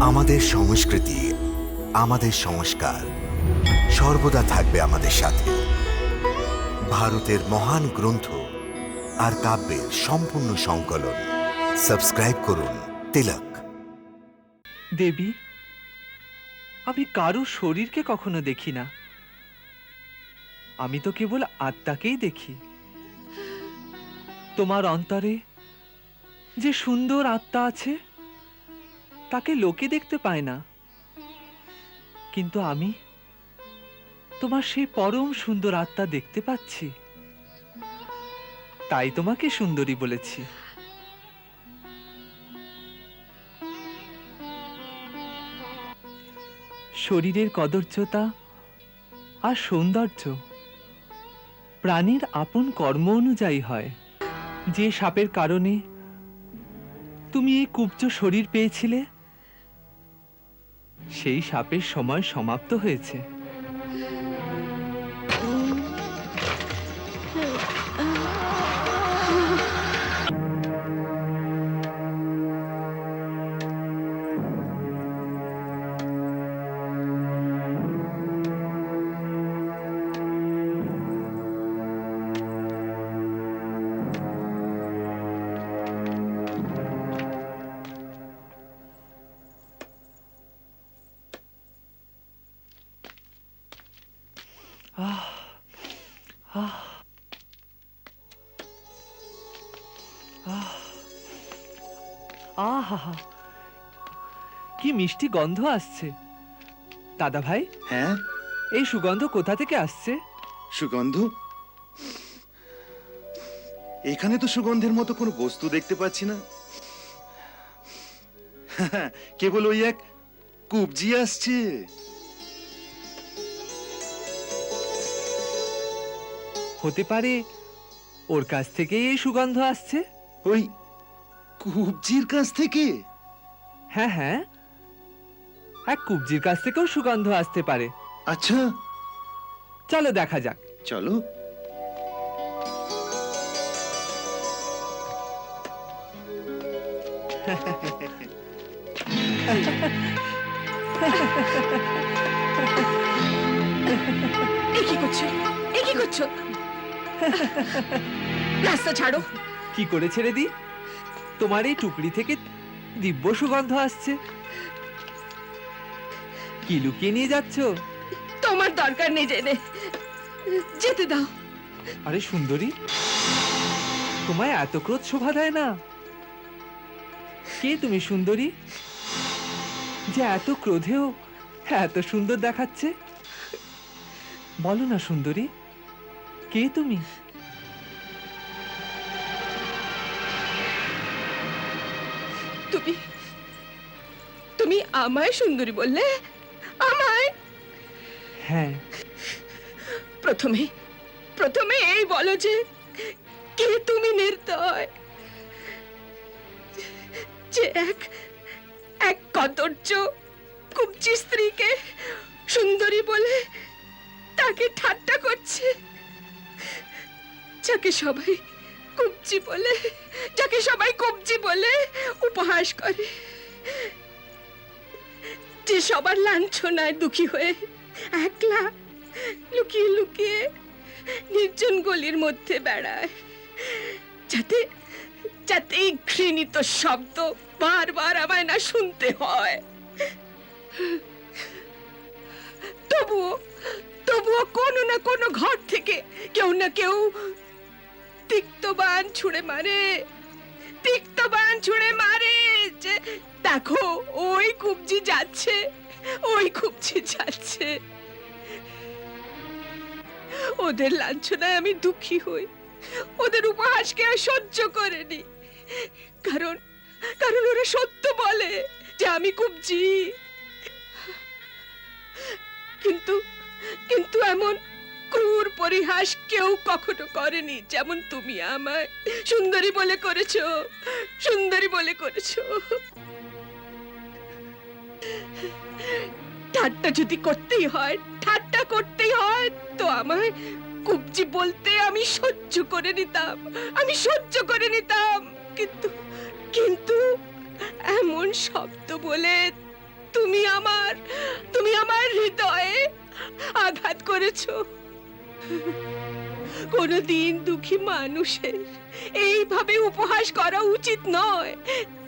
আমাদের সংস্কৃতি, আমাদের সংস্কার সর্বদা থাকবে আমাদের সাথে। ভারতের মহান গ্রন্থ আর কাব্যের সম্পূর্ণ সংকলন। সাবস্ক্রাইব করুন তিলক। দেবী, আমি কারও শরীরকে কখনো দেখি না। আমি তো কেবল আত্মাকেই দেখি। তোমার অন্তরে যে সুন্দর আত্মা আছে তাকে লোকে দেখতে পায় না। কিন্তু আমি তোমার সেই পরম সুন্দর আত্মা দেখতে পাচ্ছি। তাই তোমাকে সুন্দরী বলেছি। শরীরের কদর্যতা আর সৌন্দর্য প্রাণীর আপন কর্ম অনুযায়ী হয়। যে সাপের কারণে তুমি এই কুব্জ শরীর পেয়েছিলে সেই সাপের সময় সমাপ্ত হয়েছে। আহা কি মিষ্টি গন্ধ আসছে। দাদা ভাই? হ্যাঁ? এই সুগন্ধ কোথা থেকে আসছে? সুগন্ধ? এখানে তো সুগন্ধের মতো কোনো বস্তু দেখতে পাচ্ছি না। কেবল ওই এক কুবজি আসছে। হতে পারে ওর কাছ থেকেই এই সুগন্ধ আসছে। ওই কুবজির কাছ থেকে? হ্যাঁ হ্যাঁ। এক কুবজির কাছ থেকেও সুগন্ধ আসতে পারে। আচ্ছা। চলো দেখা যাক। চলো। এ কি করছ? এ কি করছ? রাস্তা ছাড়ো। কি করে ছেড়ে দি? তোমার এই টুকরি থেকে দিব্য সুগন্ধ আসছে। কি লুকিয়ে নিয়ে যাচ্ছ? তোমার দরকার নেই জেনে। যেতে দাও। আরে সুন্দরী তোমায় এত ক্রোধ শোভা দেয় না। কে তুমি সুন্দরী যে এত ক্রোধেও এত সুন্দর দেখাচ্ছে? বলো না সুন্দরী। কে তুমি? তুমি তুমি আমায় সুন্দরী বললে? আমায়? হ্যাঁ। প্রথমে প্রথমে এই বলো যে কে তুমি নির্দয়? যে এক এক কদর্য কুবজি স্ত্রীকে সুন্দরী বলে তাকে ঠাট্টা করছে। যাকে সবাই কুবজি বলে, যাকে সবাই কবজি বলে, উপহাস করে। যে সবার লাঞ্ছনায় দুঃখী হয়ে একলা লুকিয়ে লুকিয়ে নির্জন গলির মধ্যে বেড়ায়, যাতে যাতে এই ঘৃণিত শব্দ বারবার আমায় না শুনতে হয়। তবুও তবুও কোনো না কোনো ঘর থেকে কেউ না কেউ তিক্তবান ছুঁড়ে মারে তিক্তবান ছুঁড়ে মারে যে, দেখো, ওই কুবজি যাচ্ছে, ওই কুবজি যাচ্ছে। ওদের লাঞ্ছনায় আমি দুঃখী হই, ওদের উপহাসকে আর সহ্য করেনি। কারণ কারণ ওরা সত্য বলে যে আমি কুবজি। কিন্তু কিন্তু এমন ক্রূর পরিহাস কেউ কখনো করেনি, যেমন তুমি আমায়। সুন্দরী বলে করেছ, সুন্দরী বলে করেছ। ঠাট্টা যদি করতেই হয়, ঠাট্টা করতেই হয়, তো আমায় কুবজি বলতে আমি সহ্য করে নিতাম, আমি সহ্য করে নিতাম। কিন্তু কিন্তু এমন শব্দ বলে তুমি আমার তুমি আমার হৃদয়ে আঘাত করেছ। কোনদিন দুঃখী মানুষের এইভাবে উপহাস করা উচিত নয়।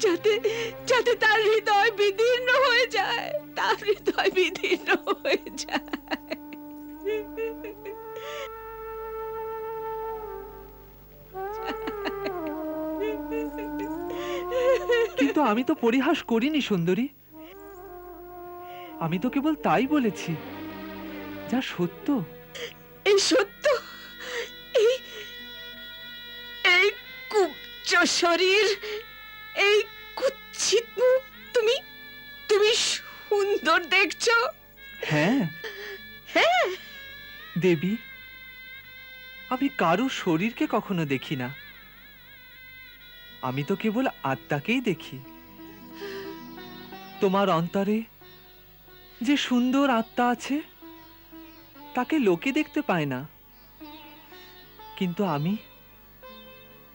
যাতে যাতে তার হৃদয় বিদীর্ণ হয়ে যায়। তার হৃদয় বিদীর্ণ হয়ে যায়। কিন্তু আমি তো পরিহাস করিনি, সুন্দরী। আমি তো কেবল তাই বলেছি, যা সত্য। সত্য। এই এই কুচ্চ শরীর এই কুচ্ছিত মুখ তুমি তুমি সুন্দর দেখছ। হ্যাঁ। হ্যাঁ। দেবী আমি কারও শরীরকে কখনো দেখি না। আমি তো কেবল আত্মাকেই দেখি। তোমার অন্তরে যে সুন্দর আত্মা আছে তাকে লোকে দেখতে পায় না। কিন্তু আমি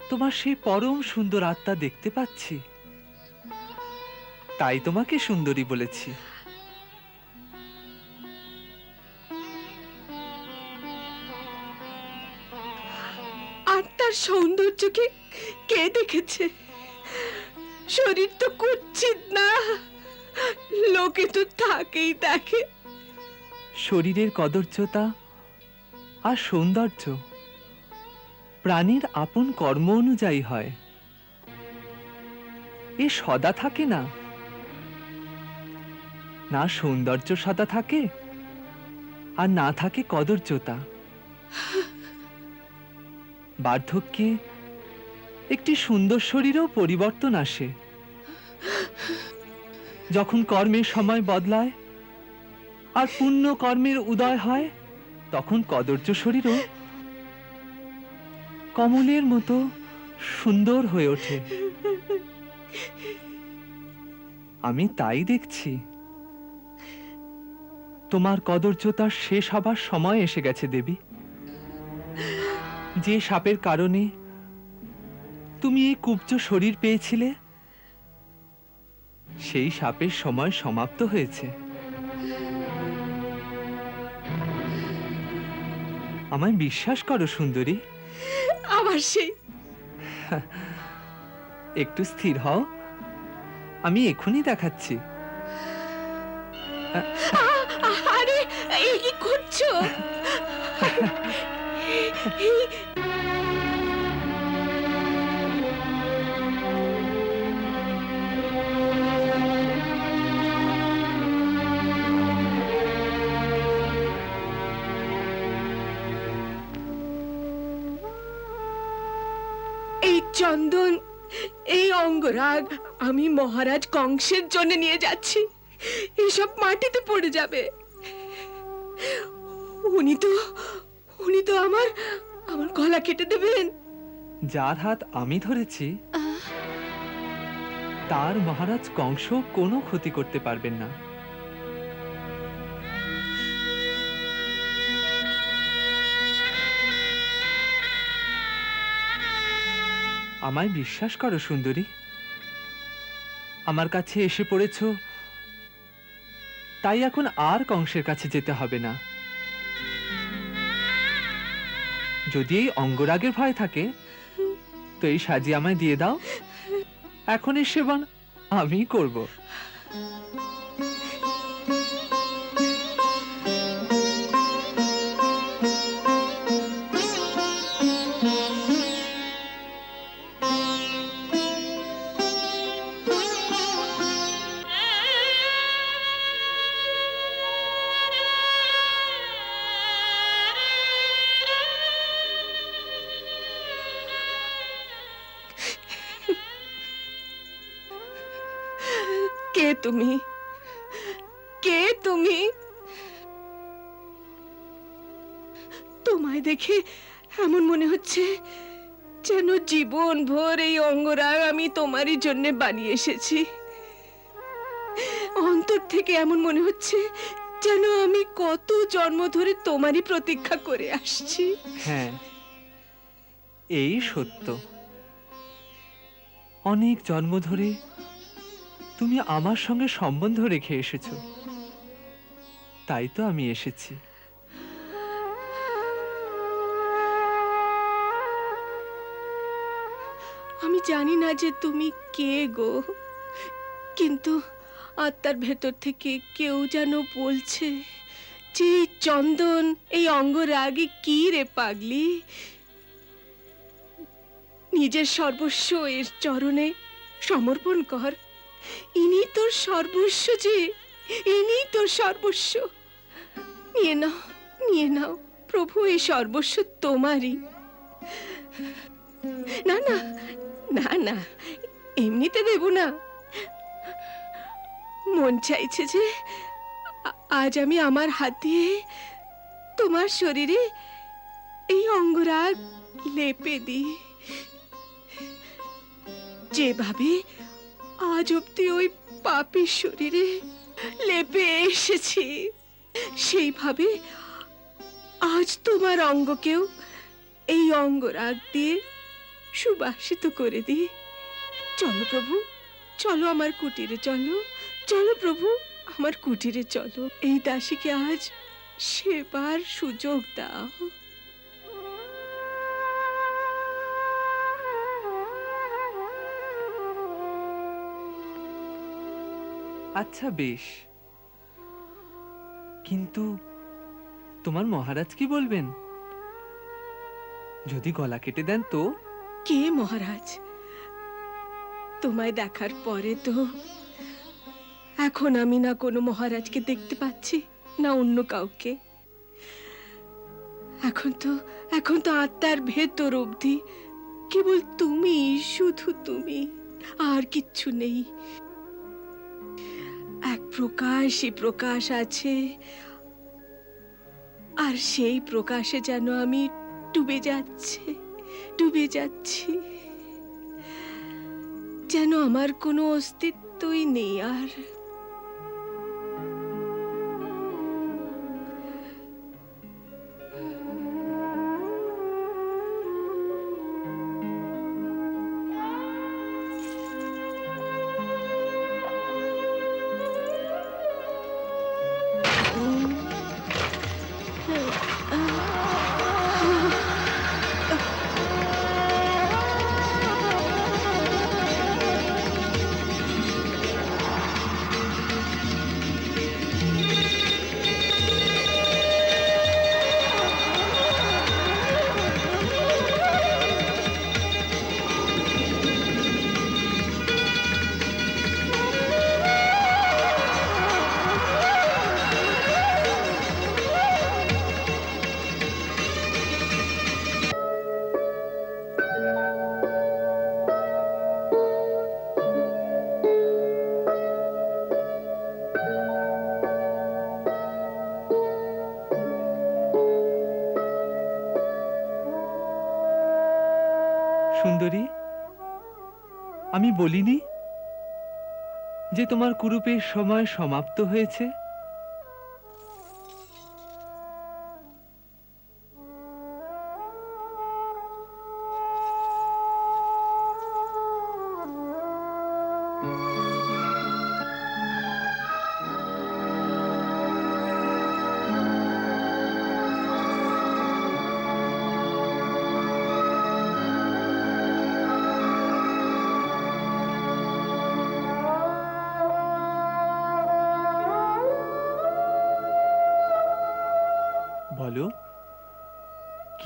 তোমার সেই পরম সুন্দর আত্মা দেখতে পাচ্ছি। তাই তোমাকে সুন্দরী বলেছি। আর তার সৌন্দর্যকে কে দেখেছে? শরীর তো কুচ্ছিত না। লোকে তো তাকেই দেখে। শরীরের কদর্যতা আর সৌন্দর্য। প্রাণীর আপন কর্ম অনুযায়ী হয়। এ সদা থাকে না? না সৌন্দর্য সদা থাকে, আর না থাকে কদর্যতা। বার্ধক্যে একটি সুন্দর শরীরেও পরিবর্তন আসে। যখন কর্মের সময় বদলায় আর পুণ্য কর্মের উদয় হয়, তখন কদর্য শরীরও কমলের মতো সুন্দর হয়ে ওঠে। আমি তাই দেখছি। তোমার কদর্যতার শেষ হবার সময় এসে গেছে, দেবী। যে সাপের কারণে তুমি এই কুব্জ শরীর পেয়েছিলে, সেই সাপের সময় সমাপ্ত হয়েছে। আমায় বিশ্বাস করো সুন্দরী। আবার সেই। একটু স্থির হও। আমি এখনই দেখাচ্ছি। আরে এই কি করছ? চন্দন এই অঙ্গরাগ আমি মহারাজ কংসের জন্য নিয়ে যাচ্ছি। এসব মাটিতে পড়ে যাবে। উনি তো উনি তো আমার আমার গলা কেটে দেবেন। যার হাত আমি ধরেছি তার মহারাজ কংস কোনো ক্ষতি করতে পারবেন না। আমায় বিশ্বাস করো, সুন্দরী। আমার কাছে এসে পড়েছ, তাই এখন আর কংসের কাছে যেতে হবে না। যদি এই অঙ্গরাগের ভয় থাকে, তো এই সাজি আমায় দিয়ে দাও। এখন এই সেবন আমি করব। তুমি? কে তুমি? তোমায় দেখে এমন মনে হচ্ছে যেন জীবন ভোর এই অঙ্গরাগ আমি তোমারই জন্য বানিয়ে এসেছি। অন্তর থেকে এমন মনে হচ্ছে যেন আমি কত জন্ম ধরে তোমারই প্রতীক্ষা করে আসছি। হ্যাঁ এই সত্য। অনেক জন্ম ধরে তুমি আমার সঙ্গে সম্বন্ধ রেখে এসেছ। তাই তো আমি এসেছি। আমি জানি না যে তুমি কে গো, কিন্তু আত্মার ভেতর থেকে কেউ যেন বলছে যে চন্দন, এই অঙ্গরাগে কি রে পাগলি? নিজের সর্বস্ব এর চরণে সমর্পণ কর। ইনি তোর সর্বস্ব যে, ইনি তোর সর্বস্ব। নিয়ে নাও নিয়ে নাও, প্রভু, এই সর্বস্ব তোমারই। না না না না, এমনিতে দেব না। মন চাইছে যে আজ আমি আমার হাত দিয়ে তোমার শরীরে এই অঙ্গরাগ লেপে দিই। যেভাবে আজ অব্দি ওই পাপির শরীরে লেপে এসেছি। সেইভাবে আজ তোমার অঙ্গকেও এই অঙ্গরাগ দিয়ে সুবাসিত করে দি চলো প্রভু, চলো আমার কুটিরে চলো চলো প্রভু, আমার কুটিরে চলো। এই দাসীকে আজ সেবার সুযোগ দাও। আচ্ছা বেশ। কিন্তু তোমার মহারাজ কি বলবেন? যদি গলা কেটে দেন তো? কে মহারাজ? তোমায় দেখার পরে তো এখন আমি না কোনো মহারাজকে দেখতে পাচ্ছি, না অন্য কাউকে। এখন তো এখন তো আত্মার ভেতর অবধি কেবল তুমি, শুধু তুমি, আর কিচ্ছু নেই। এক প্রকাশই প্রকাশ আছে। আর সেই প্রকাশে যেন আমি ডুবে যাচ্ছে, ডুবে যাচ্ছি। যেন আমার কোনো অস্তিত্বই নেই আর সুন্দরী আমি বলিনি যে তোমার কুরুপের সময় সমাপ্ত হয়েছে?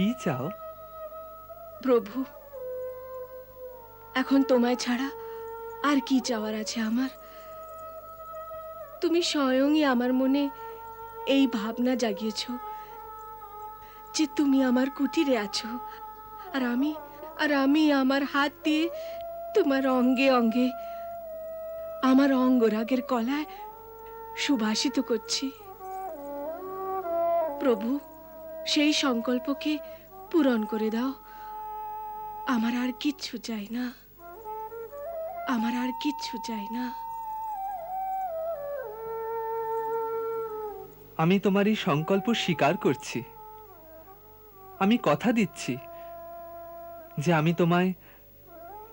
কি চাও? প্রভু, এখন তোমায় ছাড়া আর কি চাওয়ার আছে আমার? তুমি স্বয়ংই আমার মনে এই ভাবনা জাগিয়েছ যে তুমি আমার কুটিরে আছো, আর আমি আর আমি আমার হাত দিয়ে তোমার অঙ্গে অঙ্গে, আমার অঙ্গরাগের কলায় সুভাষিত করছি। প্রভু সেই সংকল্পকে পূরণ করে দাও। আমার আর কিচ্ছু চাই না। আমার আর কিচ্ছু চাই না। আমি তোমার এই সংকল্প স্বীকার করছি। আমি কথা দিচ্ছি যে আমি তোমায়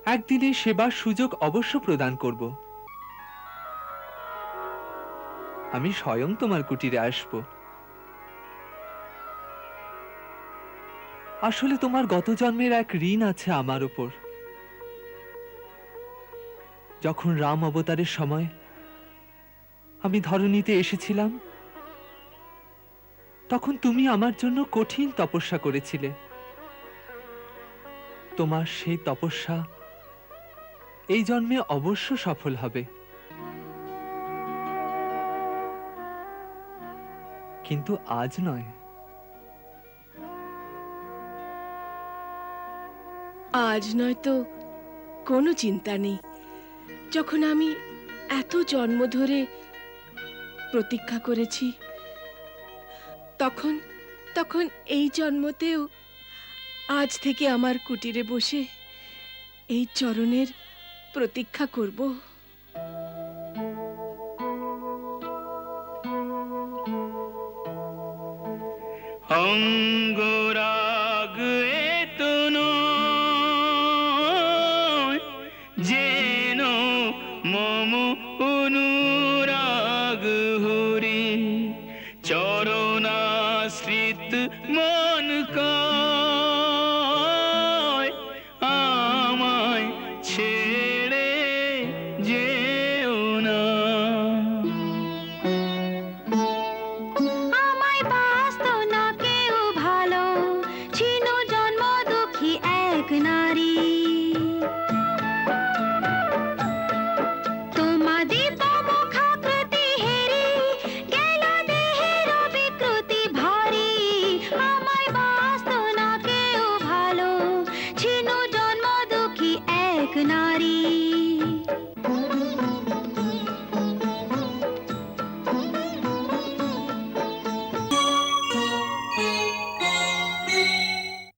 একদিনে সেবার সুযোগ অবশ্য প্রদান করব। আমি স্বয়ং তোমার কুটিরে আসব। আসলে তোমার গত জন্মের এক ঋণ আছে আমার উপর। যখন রাম অবতারের সময় আমি ধরণীতে এসেছিলাম, তখন তুমি আমার জন্য কঠিন তপস্যা করেছিলে। তোমার সেই তপস্যা এই জন্মে অবশ্য সফল হবে। কিন্তু আজ নয়। আজ নয়তো কোনো চিন্তা নেই। যখন আমি এত জন্ম ধরে প্রতীক্ষা করেছি, তখন তখন এই জন্মতেও আজ থেকে আমার কুটিরে বসে এই চরণের প্রতীক্ষা করব। অঙ্গরাগ